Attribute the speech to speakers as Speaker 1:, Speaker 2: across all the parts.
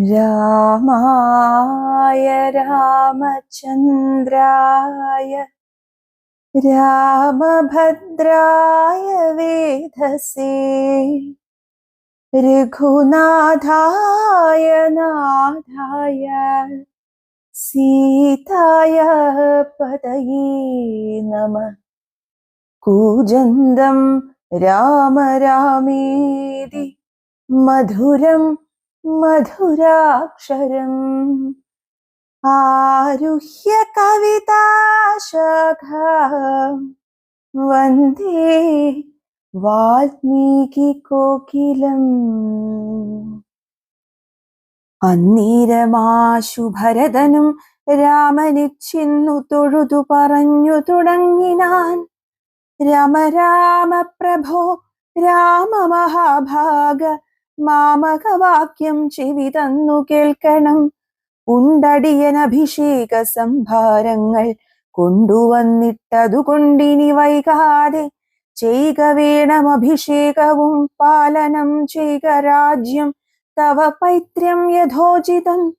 Speaker 1: രാമായ രാമചന്ദ്രായ രാമഭദ്രായ വേധസേ രഘുനാഥായ നാഥായ സീതായ പതയേ നമ. കൂജന്തം രാമ രാമേതി മധുരം മധുരാക്ഷരം. ആരുഹ്യ കവിതാശാഖ വന്ദേ വാൽമീകി കോകിലം. അന്നീരമാശു ഭരതനും രാമനിച്ചിന്നു തൊഴുതു പറഞ്ഞു തുടങ്ങിനാൻ. രാമ രാമ പ്രഭോ രാമ മഹാഭാഗ മാമകവാക്യം ചെവി തന്നു കേൾക്കണം. ഉണ്ടടിയൻ അഭിഷേക സംഭാരങ്ങൾ കൊണ്ടുവന്നിട്ടതുകൊണ്ടിനി വൈകാതെ ചെയ്ക വേണം അഭിഷേകവും പാലനം ചെയ്ക രാജ്യം. തവ പൈത്ര്യം യഥോചിതം.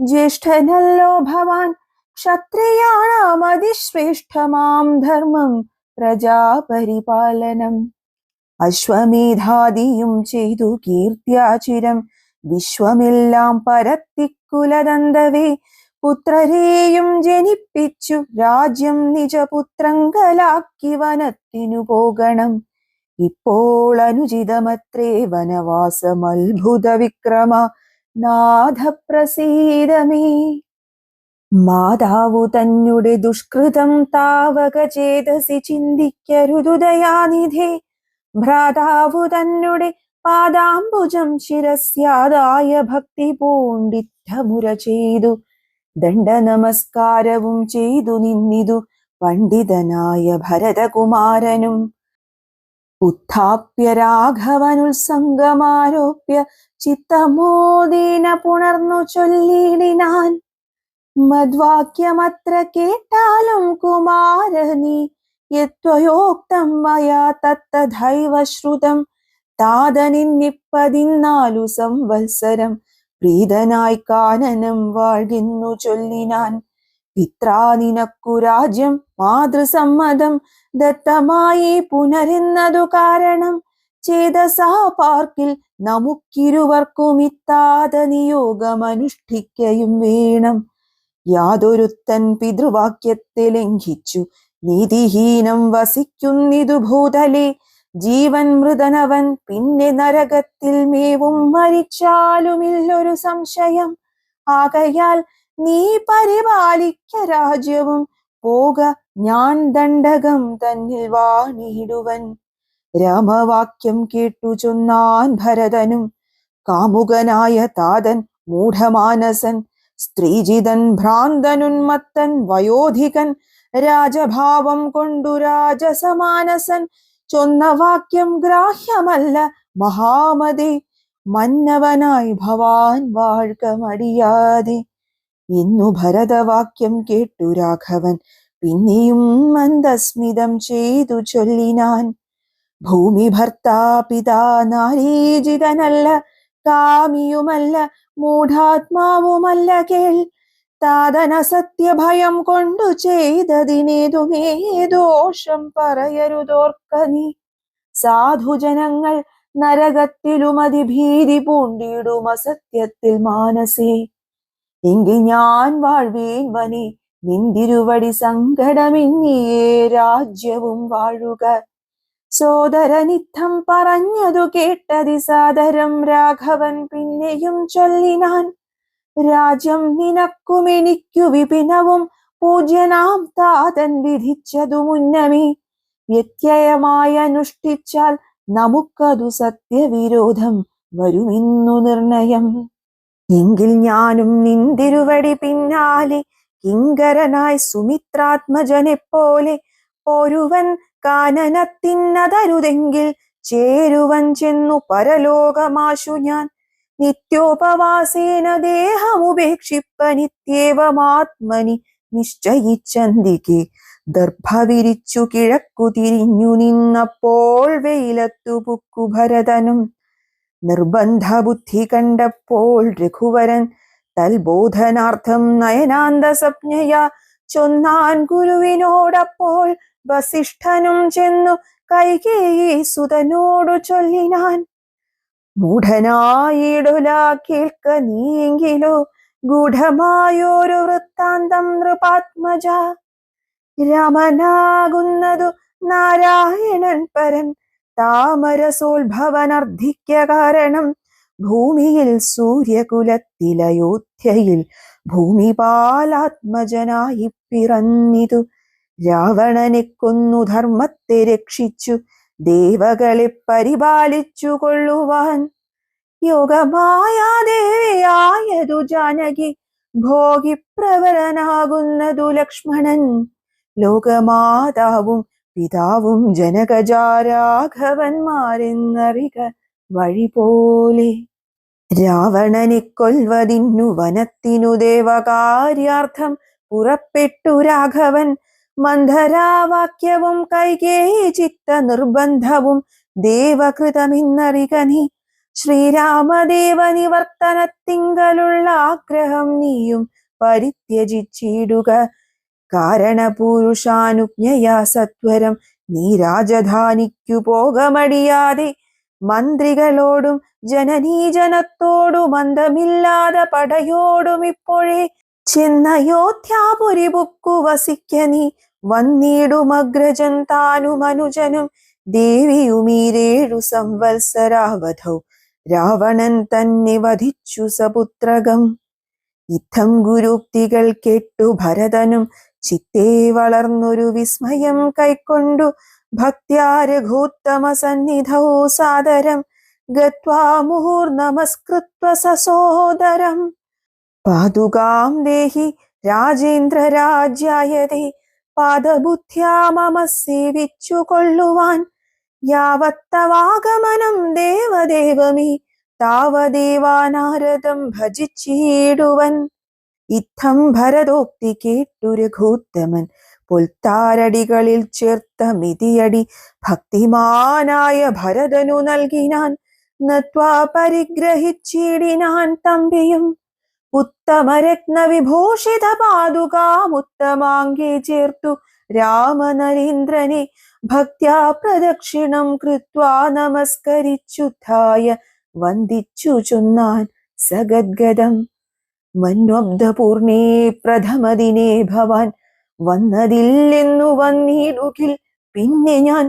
Speaker 1: ജ്യേഷ്ഠനല്ലോ ഭവാൻ ക്ഷത്രിയാണാമതിശ്രേഷ്ഠമാം ധർമ്മം പ്രജാപരിപാലനം. അശ്വമേധാദിയും ചെയ്തു കീർത്തിയാചിരം വിശ്വമെല്ലാം പരത്തിക്കുലതന്തവേ പുത്രരെയും ജനിപ്പിച്ചു രാജ്യം നിജപുത്രങ്കലാക്കി വനത്തിനു പോകണം. ഇപ്പോൾ അനുചിതമത്രേ വനവാസം അത്ഭുത വിക്രമ നാഥപ്രസീതമേ. മാതാവു തന്നെ ദുഷ്കൃതം താവക ചേതസി ചിന്തിക്കരുതുദയാനിധേ ഭ്രാതാവു തന്നെ പാദാംബുജം ശിരസ്യാദായ ഭക്തി പൂണ്ടിറ്റമുര ചെയ്തു. ദണ്ഡ നമസ്കാരവും ചെയ്തു നിന്നിതു പണ്ഡിതനായ ഭരതകുമാരനും. ഉത്ഥാപ്യ രാഘവനുത്സംഗമാരോപ്യ ചിത്തമോദീന പുണർന്നു ചൊല്ലിടിനാൻ മദ്വാക്യമത്ര കേട്ടാലും കുമാരനീ യത്വയോക്തം മയാ തത്തഥൈവ ശ്രുതം താതനിന്നിപ്പതിനാലു സംവത്സരം പ്രീതനായി കാനനം വാഴ്ന്നു ചൊല്ലിനാൻ പിത്രാ നിനക്കു രാജ്യം മാതൃസമ്മതം ദത്തമായി പുനരുന്നതു കാരണം ചേതസാ പാർക്കിൽ നമുക്കിരുവർക്കും ഇത്താത നിയോഗമനുഷ്ഠിക്കയും വേണം യാതൊരുത്തൻ പിതൃവാക്യത്തെ ലംഘിച്ചു നീതിഹീനം വസിക്കുന്നിതു ഭൂതലി ജീവൻ മൃതനവൻ പിന്നെ നരകത്തിൽ മേവും മരിച്ചാലുമില്ലൊരു സംശയം. ആകയാൽ നീ പരിപാലിക്ക രാജ്യവും പോക ഞാൻ ദണ്ഡകം തന്നിൽ വാണിടുവൻ രാമവാക്യം കേട്ടു ചൊന്നാൻ ഭരതനും കാമുകനായ താതൻ മൂഢമാനസൻ സ്ത്രീജിതൻ ഭ്രാന്തനുന്മത്തൻ വയോധികൻ രാജഭാവം കൊണ്ടു രാജസമാനസൻ ചൊന്ന വാക്യം ഗ്രാഹ്യമല്ല മഹാമതി. മന്നവനായി ഭവാൻ വാഴ്ക മടിയാതെ. ഇന്നു ഭരതവാക്യം കേട്ടു രാഘവൻ. പിന്നെയും മന്ദസ്മിതം ചെയ്തു ചൊല്ലിനാൻ ഭൂമി ഭർത്താ പിതാ നാരീജിതനല്ല. കാമിയുമല്ല മൂഢാത്മാവുമല്ല കേൾ. താതന സത്യഭയം കൊണ്ടു ചെയ്തതിനേതുമേ ദോഷം പറയരുതോർക്ക നീ. സാധുജനങ്ങൾ നരകത്തിലും അതിഭീതി പൂണ്ടിടും അസത്യത്തിൽ മാനസേ. എങ്കിൽ ഞാൻ വാഴ്വീൻ വനി നിന്തിരുവടി സങ്കടമിന്നിയേ രാജ്യവും വാഴുക. സോദരനിത്തം പറഞ്ഞതു കേട്ടതി സാദരം രാഘവൻ പിന്നെയും ചൊല്ലിനാൻ. രാജ്യം നിനക്കും എനിക്കു വിപിനവും പൂജ്യനാം താതൻ വിധിച്ചതു മുന്നമേ. വ്യത്യയമായി അനുഷ്ഠിച്ചാൽ നമുക്കതു സത്യവിരോധം വരുമെന്നു നിർണയം. എങ്കിൽ ഞാനും നിന്തിരുവടി പിന്നാലെ കിങ്കരനായി സുമിത്രാത്മജനെ പോലെ ഒരുവൻ കാനനത്തിന്നതരുതെങ്കിൽ ചേരുവൻ ചെന്നു പരലോകമാശു ഞാൻ. നിത്യോപവാസേന ദേഹമുപേക്ഷിപ്പനിത്യേവമാത്മനി നിശ്ചയിച്ചന്തിക്ക് നിശ്ചയിച്ചന്തികെ. ദർഭവിരിച്ചു കിഴക്കു തിരിഞ്ഞു നിന്നപ്പോൾ വെയിലത്തു പുക്കു ഭരതനും നിർബന്ധ ബുദ്ധി കണ്ടപ്പോൾ രഘുവരൻ തൽബോധനാർത്ഥം നയനാന്ത സ്വപ്നയ ചൊന്നാൻ ഗുരുവിനോടപ്പോൾ വസിഷ്ഠനും ചെന്നു കൈകേയി സുതനോടു ചൊല്ലിനാൻ. മൂഢനായിടുല കേൾക്ക നീയെങ്കിലോ ഗൂഢമായൊരു വൃത്താന്തം നൃപാത്മജ. രമനാകുന്നതു നാരായണൻ പരൻ താമരസോത്ഭവനർദ്ധിക്ക കാരണം ഭൂമിയിൽ സൂര്യകുലത്തിലയോധ്യയിൽ ഭൂമിപാലാത്മജനായി പിറന്നിതു. രാവണനെ കൊന്നു ധർമ്മത്തെ രക്ഷിച്ചു. ദേവകളെ പരിപാലിച്ചു കൊള്ളുവാൻ യോഗമായാദേവിയായതു ജാനകി ഭോഗിപ്രവരനാകുന്നതു ലക്ഷ്മണൻ. ലോകമാതാവും പിതാവും ജനകജാരാഘവന്മാരെന്നറിക വഴി പോലെ രാവണനെ കൊൽവതിന്നു വനത്തിനു ദേവകാര്യാർത്ഥം പുറപ്പെട്ടു രാഘവൻ മന്ധരാവാക്യവും കൈകേ ചിത്ത നിർബന്ധവും ദേവകൃതമിന്നറിക നീ ശ്രീരാമദേവ നിവർത്തനത്തിങ്കലുള്ള ആഗ്രഹം നീയും പരിത്യജിച്ചിടുക. കാരണപുരുഷാനുജ്ഞയാ സത്വരം നീ രാജധാനിക്കു പോകമടിയാതെ. മന്ത്രികളോടും ജനനീജനത്തോടും അന്തമില്ലാതെ പടയോടും ഇപ്പോഴേ ചെന്നയോധ്യാപുരി ബുക്കു വസിക്ക നീ വന്നിടുമഗ്രജൻ താനും അനുജനും. ദേവിയുമീരേഴു സംവത്സരാവധൗ. രാവണൻ തന്നെ വധിച്ചു സപുത്രകം. ഇത്തം ഗുരുക്തികൾ കേട്ടു ഭരതനും. ചിത്തേ വളർന്നൊരു വിസ്മയം കൈക്കൊണ്ടു. ഭക്ത്യാ സന്നിധൗ സാദരം. ഗത്വാ മുഹുർനമസ്കൃത്വ സസോദരം പാതുകാം ദേഹി രാജേന്ദ്ര രാജ്യായതേ പാദബുദ്ധ്യാ മമ സേവിച്ചു കൊള്ളുവാൻ. യാവത്തവാഗമനം ദേവദേവമേ. താവദേവാനാരദം ഭജിച്ചിടുവൻ. ഇത്തം ഭരതോക്തി കേട്ടു രഘൂത്തമൻ. പുൽത്താരടികളിൽ ചേർത്ത മിതിയടി ഭക്തിമാനായ ഭരതനു നൽകിനാൻ. നത്വാ പരിഗ്രഹിച്ചിടിനാൻ തമ്പിയും ഉത്തമരത്ന വിഭൂഷിത പാതുകാമുത്തമാങ്കെ ചേർത്തു രാമനരീന്ദ്രനെ ഭക്ത്യാ പ്രദക്ഷിണം കൃത്വാ നമസ്കരിച്ചുദ്ധായ വന്ദിച്ചു ചൊന്നാൻ സഗദ്ഗദം. മന്വബ്ധപൂർണേ പ്രഥമദിനേ ഭവാൻ വന്നതില്ലെന്നു വന്നിടുകിൽ പിന്നെ ഞാൻ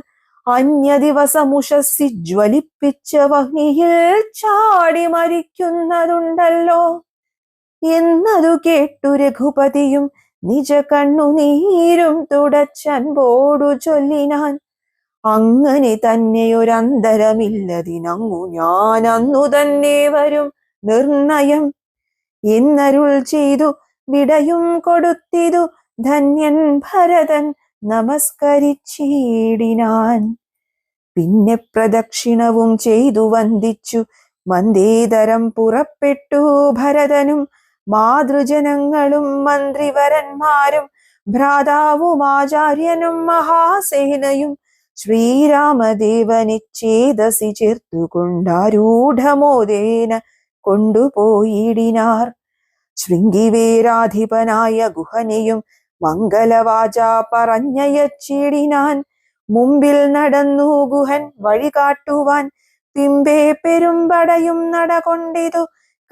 Speaker 1: അന്യ ദിവസമുഷസ്സി ജ്വലിപ്പിച്ച വഹ്നിയിൽ ചാടി മരിക്കുന്നതുണ്ടല്ലോ. എന്നതു കേട്ടു രഘുപതിയും നിജ കണ്ണുനീരും തുടച്ചൻപോടു ചൊല്ലിനാൻ. അങ്ങനെ തന്നെ ഒരന്തരമില്ലതിനങ്ങു ഞാൻ അന്നു തന്നെ വരും നിർണയം. എന്നരുൾ ചെയ്തു വിടയും കൊടുത്തിതു ധന്യൻ ഭരതൻ നമസ്കരിച്ചീടിനാൻ. പിന്നെ പ്രദക്ഷിണവും ചെയ്തു വന്ദിച്ചു മന്ദേതരം പുറപ്പെട്ടു ഭരതനും മാതൃജനങ്ങളും മന്ത്രിവരന്മാരും ഭ്രാതാവും ആചാര്യനും മഹാസേനയും ശ്രീരാമദേവനെ ചേതസി ചേർത്തുകൊണ്ടാരൂഢമോദേന കൊണ്ടുപോയിടിനാർ. ശൃംഗിവേരാധിപനായ ഗുഹനെയും മംഗലവാച പറഞ്ഞയച്ചിടിനാൻ. മുമ്പിൽ നടന്നു ഗുഹൻ വഴി കാട്ടുവാൻ പിമ്പേ പെരുമ്പടയും നടകൊണ്ടിതു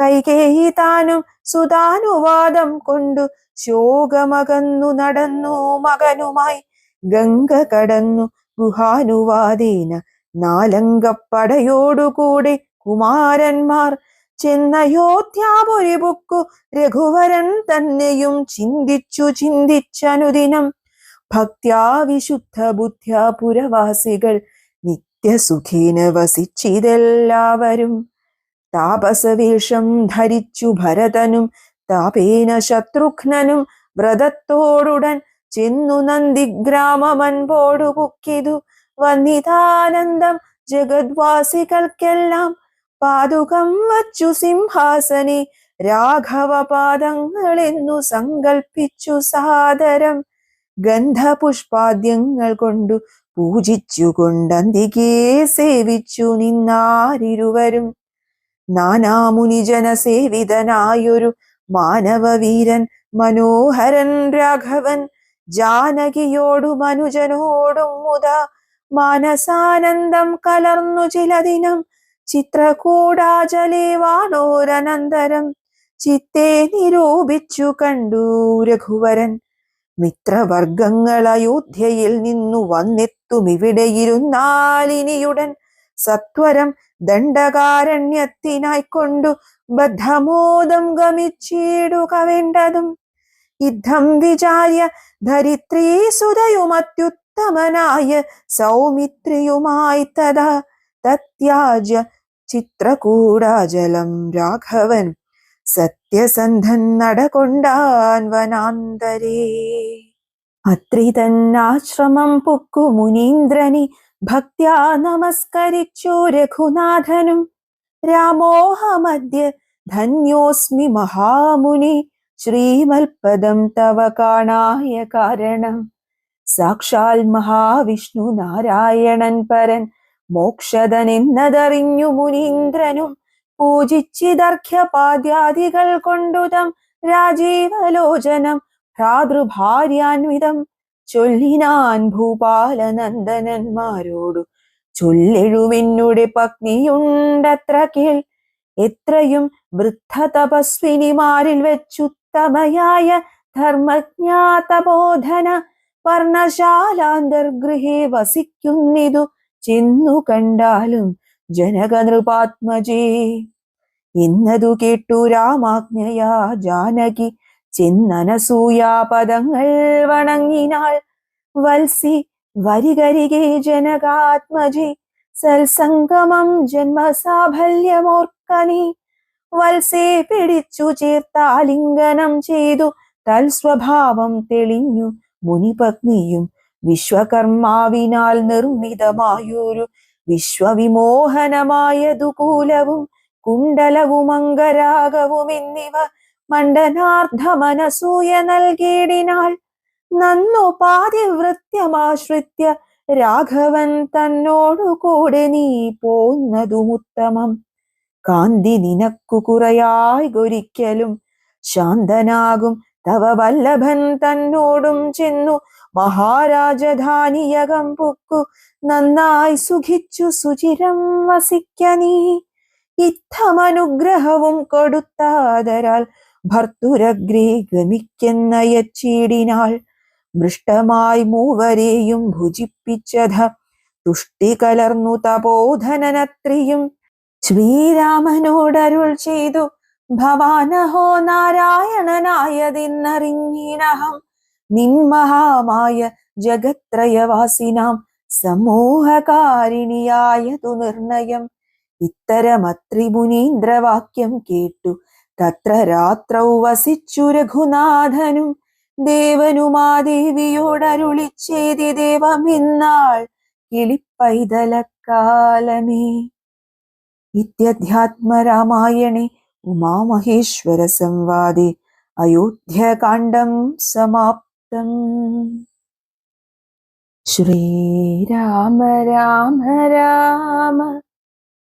Speaker 1: കൈകേയി താനും സുതാനുവാദം കൊണ്ടു ശോകമകന്നു നടന്നു മകനുമായി. ഗംഗ കടന്നു ഗുഹാനുവാദീന നാലങ്കപ്പടയോടുകൂടി കുമാരന്മാർ ചെന്നയോധ്യാപുരി ബുക്കു രഘുവരൻ തന്നെയും ചിന്തിച്ചു ചിന്തിച്ചനുദിനം. ഭക്ത്യാ വിശുദ്ധ നിത്യസുഖീന പുരവാസികൾ നിത്യസുഖേന വസിച്ചിതെല്ലാവരും. താപസവേഷം ധരിച്ചു ഭരതനും താപേന ശത്രുഘ്നനും വ്രതത്തോടുടൻ ചെന്നു നന്ദിഗ്രാമമൻപോടു പുക്കിതു. വന്നിതാനന്ദം ജഗദ്വാസികൾക്കെല്ലാം പാതുകം വച്ചു സിംഹാസനെ രാഘവ പാദങ്ങളെന്നു സങ്കൽപ്പിച്ചു സാദരം. ഗന്ധപുഷ്പാദ്യങ്ങൾ കൊണ്ടു പൂജിച്ചു കൊണ്ടന്തികെ സേവിച്ചു നിന്നാരിരുവരും. നാനാമുനിജന സേവിതനായൊരു മാനവവീരൻ മനോഹരൻ രാഘവൻ ജാനകിയോടും മനുജനോടും മുത മാനസാനന്ദം കലർന്നു ചില ദിനം ചിത്രകൂടാചലേ വാണോരനന്തരം ചിത്തെ നിരൂപിച്ചു കണ്ടു രഘുവരൻ. മിത്രവർഗങ്ങൾ അയോധ്യയിൽ നിന്നു വന്നെത്തും ഇവിടെ ഇരുന്നാലിനിയുടൻ സത്വരം ദണ്ഡകാരണ്യത്തിനായിക്കൊണ്ടു ബദ്ധമോദം ഗമിച്ചിടുക വേണ്ടതും യുദ്ധം വിചാര്യ ധരിത്രീ സുതയുമത്യുത്തമനായ സൗമിത്രിയുമായി തഥാ തത്യാജ്യ ചിത്രകൂടാജലം രാഘവൻ സത്യസന്ധൻ നടകൊണ്ടാൻ വനാന്തരേ. അത്രി തന്നാശ്രമം പൊക്കു മുനീന്ദ്രനി ഭക്ത്യാ നമസ്കരിച്ചു രഘുനാഥനും. രാമോഹമദ്യ ധന്യോസ്മി മഹാമുനി ശ്രീമൽപദം തവ കാണായ കാരണം. സാക്ഷാൽ മഹാവിഷ്ണു നാരായണൻ പരൻ മോക്ഷതനെന്നതറിഞ്ഞു മുനീന്ദ്രനും പൂജിച്ചിതർഘ്യപാദ്യാദികൾ കൊണ്ടുതം രാജീവലോചനം ഭ്രാതൃഭാര്യാൻവിതം ചൊല്ലിനാൻ ഭൂപാലനന്ദനന്മാരോടു ചൊല്ലെഴുമെന്നുടെ പത്നിയുണ്ടത്ര കേൾ. എത്രയും വൃദ്ധ തപസ്വിനിമാരിൽ വെച്ചുത്തമയായ ധർമ്മജ്ഞാതബോധന വർണശാലാന്തർഗൃഹേ വസിക്കുന്നിതു ചെന്നു കണ്ടാലും ജനകനൃപാത്മജേ. എന്നതു കേട്ടു രാമാജ്ഞയാ ജാനകി ചെന്നനസൂയാ പദങ്ങൾ വണങ്ങിനാൾ വത്സി വരികരികെ ജനകാത്മജി സൽസംഗമം ജന്മസാഫല്യമോർക്കനി വത്സേ പിടിച്ചു ചേർത്താലിംഗനം ചെയ്തു തൽസ്വഭാവം തെളിഞ്ഞു മുനിപത്നിയും വിശ്വകർമാവിനാൽ നിർമ്മിതമായൊരു വിശ്വവിമോഹനമായതു കുലവും കുണ്ടലവും അംഗരാഗവും എന്നിവ മണ്ഡനാർദ്ധ മനസൂയ നൽകിയിടിനാൾ നന്നു പാതിവൃത്യമാശ്രിത്യ രാഘവൻ തന്നോടു കൂടെ നീ പോന്നതുമുത്തമം. കാന്തി നിനക്കു കുറയായി ഗൊരിക്കലും ശാന്തനാകും. തവ വല്ലഭൻ തന്നോടും ചെന്നു മഹാരാജധാനിയകം പൊക്കു. നന്നായി സുഖിച്ചു സുചിരം വസിക്ക നീ. ഇത്തമനുഗ്രഹവും കൊടുത്താതരാൽ ഭർത്തുരഗ്രേ ഗമിക്കെന്നയച്ചീടിനാൾ മൃഷ്ടമായി മൂവരെയും ഭുജിപ്പിച്ചത തുഷ്ടി കലർന്നു തപോധനനത്രിയും ശ്രീരാമനോടരുൾ ചെയ്തു ഭവാനഹോ നാരായണനായതിന്നറിഞ്ഞിനഹം നിന്മഹാമായ ജഗത്രയവാസിനാം സമൂഹകാരിണിയായതു നിർണയം. ഇത്തരമത്രി മുനീന്ദ്രവാക്യം കേട്ടു തത്ര രാത്രൗ വസിച്ചു രഘുനാഥനും ദേവനുമാദേവിയോടരുളി ചെയ്തി ദേവമിന്നാൾ കിളിപ്പൈതലക്കാലമേ. ഇത്യധ്യാത്മരാമായണേ ഉമാമഹേശ്വര സംവാദേ അയോധ്യകാണ്ഡം സമാപ്തം. ശ്രീരാമ രാമ രാമ.